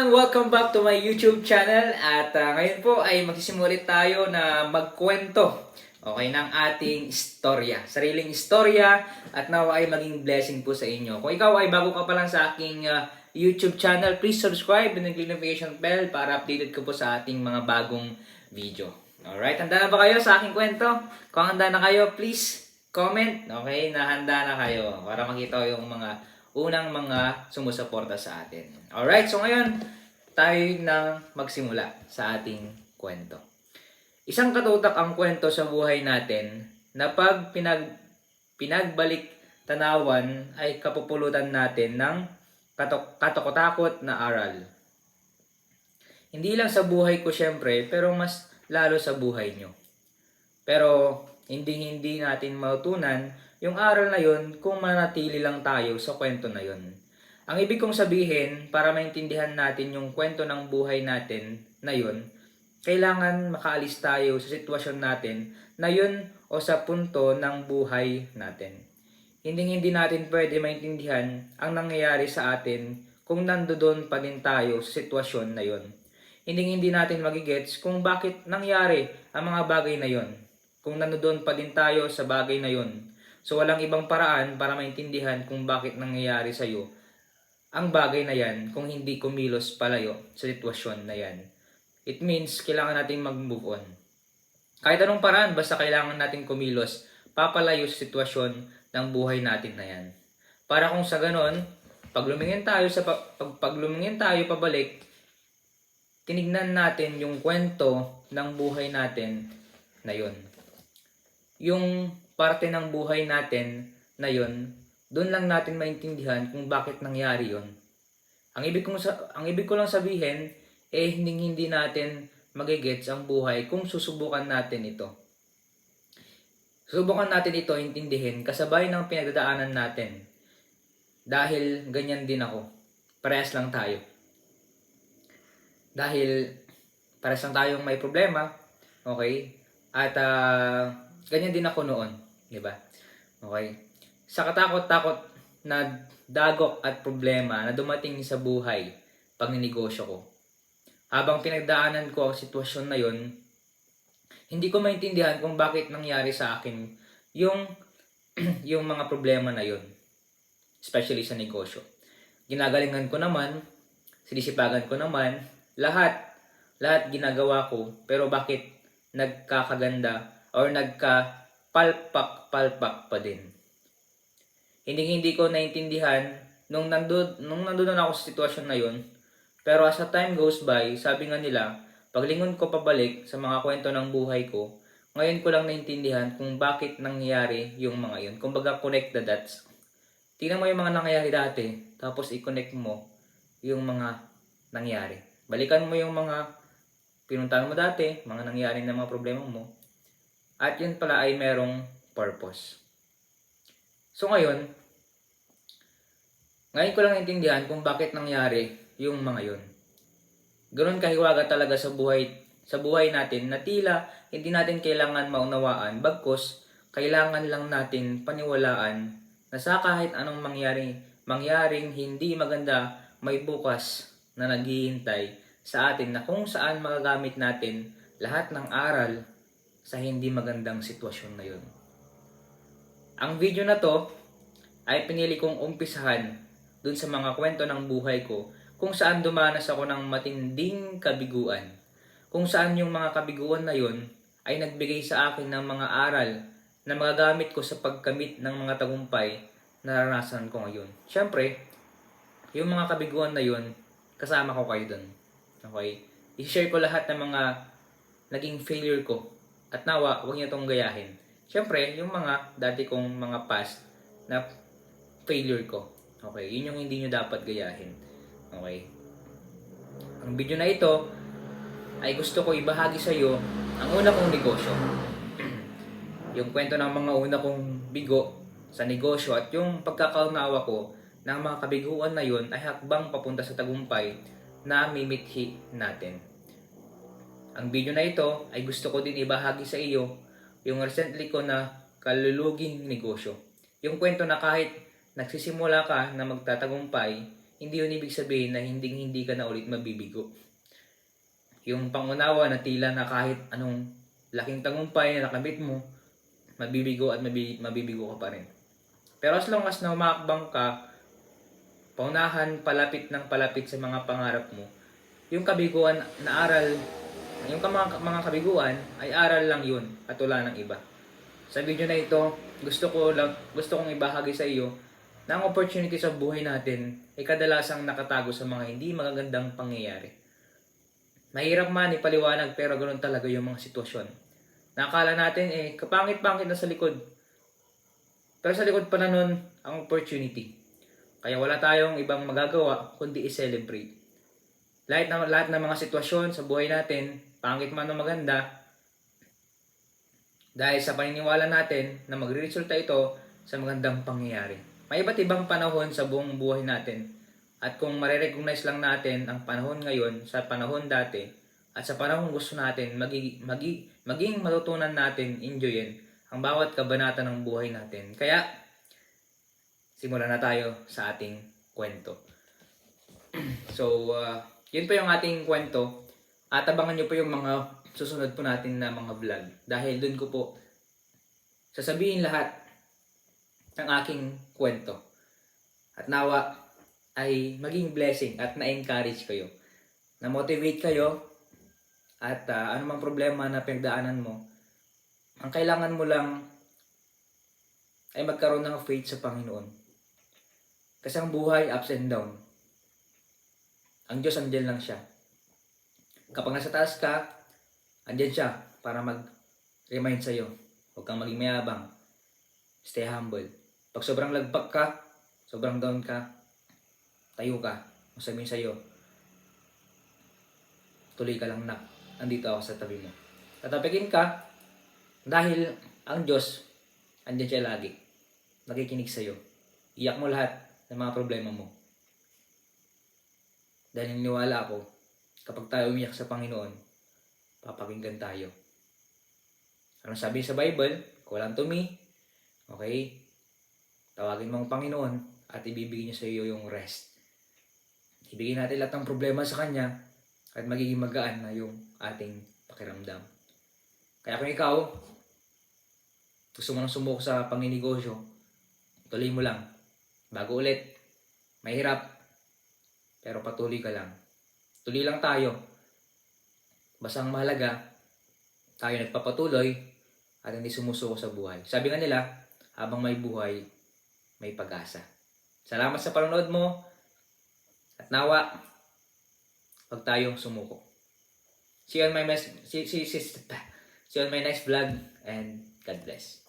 everyone! Welcome back to my YouTube channel at ah, ngayon po ay magsisimulit tayo na magkwento okay, ng ating istorya. Sariling istorya at nawa ay maging blessing po sa inyo. Kung ikaw ay bago ka pa lang sa aking ah, YouTube channel, please subscribe and click notification bell para updated ko po sa ating mga bagong video. Alright, handa na ba kayo sa aking kwento? Kung handa na kayo, please comment. Okay, na handa na kayo para makita yung mga unang mga sumusuporta sa atin. Alright, so ngayon, tayo nang magsimula sa ating kwento. Isang katutak ang kwento sa buhay natin na pag pinag, pinagbalik tanawan ay kapupulutan natin ng katok, katokot na aral. Hindi lang sa buhay ko syempre, pero mas lalo sa buhay nyo. Pero hindi hindi natin matutunan yung aral na yun kung manatili lang tayo sa kwento na yun. Ang ibig kong sabihin, para maintindihan natin yung kwento ng buhay natin na yun, kailangan makaalis tayo sa sitwasyon natin na yun o sa punto ng buhay natin. Hindi hindi natin pwede maintindihan ang nangyayari sa atin kung nandoon pa din tayo sa sitwasyon na yun. Hindi hindi natin magigets kung bakit nangyari ang mga bagay na yun. Kung nandoon pa din tayo sa bagay na yun. So walang ibang paraan para maintindihan kung bakit nangyayari sa iyo ang bagay na yan kung hindi kumilos palayo sa sitwasyon na yan. It means kailangan natin mag-move on. Kahit anong paraan, basta kailangan natin kumilos, papalayo sa sitwasyon ng buhay natin na yan. Para kung sa ganon, pag lumingin tayo sa pa- pag, pag tayo pabalik, tinignan natin yung kwento ng buhay natin na yun. Yung parte ng buhay natin na yun, doon lang natin maintindihan kung bakit nangyari yon. Ang ibig kong ang ibig ko lang sabihin eh hindi hindi natin magigets ang buhay kung susubukan natin ito. Susubukan natin ito intindihin kasabay ng pinagdadaanan natin. Dahil ganyan din ako. Parehas lang tayo. Dahil parehas lang tayong may problema, okay? At ah, ganyan din ako noon, di ba? Okay? Sa katakot-takot na dagok at problema na dumating sa buhay pag ninegosyo ko. Habang pinagdaanan ko ang sitwasyon na yon, hindi ko maintindihan kung bakit nangyari sa akin yung yung mga problema na yon. Especially sa negosyo. Ginagalingan ko naman, sinisipagan ko naman, lahat, lahat ginagawa ko, pero bakit nagkakaganda or nagka-palpak-palpak pa din? Hindi hindi ko naintindihan nung nandun, nung nandun ako sa sitwasyon na yun. Pero as the time goes by, sabi nga nila, paglingon ko pabalik sa mga kwento ng buhay ko, ngayon ko lang naintindihan kung bakit nangyari yung mga yun. Kumbaga connect the dots. Tingnan mo yung mga nangyayari dati, tapos i-connect mo yung mga nangyari. Balikan mo yung mga pinuntahan mo dati, mga nangyari na mga problema mo, at yun pala ay merong purpose. So ngayon, ngayon ko lang naintindihan kung bakit nangyari yung mga yun. Ganun kahiwaga talaga sa buhay sa buhay natin na tila hindi natin kailangan maunawaan bagkus kailangan lang natin paniwalaan na sa kahit anong mangyari mangyaring hindi maganda may bukas na naghihintay sa atin na kung saan magagamit natin lahat ng aral sa hindi magandang sitwasyon na yun. Ang video na to ay pinili kong umpisahan dun sa mga kwento ng buhay ko kung saan dumanas ako ng matinding kabiguan. Kung saan yung mga kabiguan na yun ay nagbigay sa akin ng mga aral na magagamit ko sa pagkamit ng mga tagumpay na naranasan ko ngayon. Siyempre, yung mga kabiguan na yun, kasama ko kayo dun. Okay? I-share ko lahat ng mga naging failure ko. At nawa, huwag niyo itong gayahin. Siyempre, yung mga dati kong mga past na failure ko. Okay, yun yung hindi nyo dapat gayahin. Okay. Ang video na ito ay gusto ko ibahagi sa iyo ang una kong negosyo. yung kwento ng mga una kong bigo sa negosyo at yung pagkakaunawa ko ng mga kabiguan na yun ay hakbang papunta sa tagumpay na mimithi natin. Ang video na ito ay gusto ko din ibahagi sa iyo yung recently ko na kaluluging negosyo. Yung kwento na kahit nagsisimula ka na magtatagumpay, hindi yun ibig sabihin na hindi hindi ka na ulit mabibigo. Yung pangunawa na tila na kahit anong laking tagumpay na nakamit mo, mabibigo at mabi, mabibigo ka pa rin. Pero as long as na umakbang ka, paunahan, palapit ng palapit sa mga pangarap mo, yung kabiguan na aral, yung mga, mga kabiguan ay aral lang yun at wala ng iba. Sa video na ito, gusto ko lang gusto kong ibahagi sa iyo na ang opportunity sa buhay natin ay kadalasang nakatago sa mga hindi magagandang pangyayari. Mahirap man ipaliwanag pero ganoon talaga yung mga sitwasyon. Nakakala natin eh kapangit-pangit na sa likod. Pero sa likod pala nun ang opportunity. Kaya wala tayong ibang magagawa kundi i-celebrate. Lahat ng lahat ng mga sitwasyon sa buhay natin, pangit man o maganda, dahil sa paniniwala natin na magre-resulta ito sa magandang pangyayari. May iba't ibang panahon sa buong buhay natin. At kung marirecognize lang natin ang panahon ngayon sa panahon dati at sa panahon gusto natin maging, maging, maging matutunan natin enjoyin ang bawat kabanata ng buhay natin. Kaya, simulan na tayo sa ating kwento. so, uh, yun po yung ating kwento. At abangan nyo po yung mga susunod po natin na mga vlog. Dahil dun ko po sasabihin lahat ng aking kwento. At nawa ay maging blessing at na-encourage kayo. Na-motivate kayo at uh, anumang problema na pinagdaanan mo, ang kailangan mo lang ay magkaroon ng faith sa Panginoon. Kasi ang buhay, ups and down. Ang Diyos, andyan lang siya. Kapag nasa taas ka, andyan siya para mag-remind sa'yo. Huwag kang maging mayabang. Stay humble. Pag sobrang lagpak ka, sobrang down ka, tayo ka. Masabihin sa'yo, tuloy ka lang na. Andito ako sa tabi mo. Tatapigin ka, dahil ang Diyos, andyan siya lagi. Nakikinig sa'yo. Iyak mo lahat ng mga problema mo. Dahil niniwala ako, kapag tayo umiyak sa Panginoon, papakinggan tayo. Ano sabi sa Bible? Call unto me. Okay? Tawagin mo ang Panginoon at ibibigay niya sa iyo yung rest. Ibigay natin lahat ng problema sa Kanya at magiging magaan na yung ating pakiramdam. Kaya kung ikaw, gusto mo nang sumuko sa panginegosyo, tuloy mo lang. Bago ulit, mahirap, pero patuloy ka lang. Tuloy lang tayo. Basta ang mahalaga, tayo nagpapatuloy at hindi sumusuko sa buhay. Sabi nga nila, habang may buhay, may pag-asa. Salamat sa panonood mo at nawa, huwag tayong sumuko. See you on my, mes- see, see, see, see on my next vlog and God bless.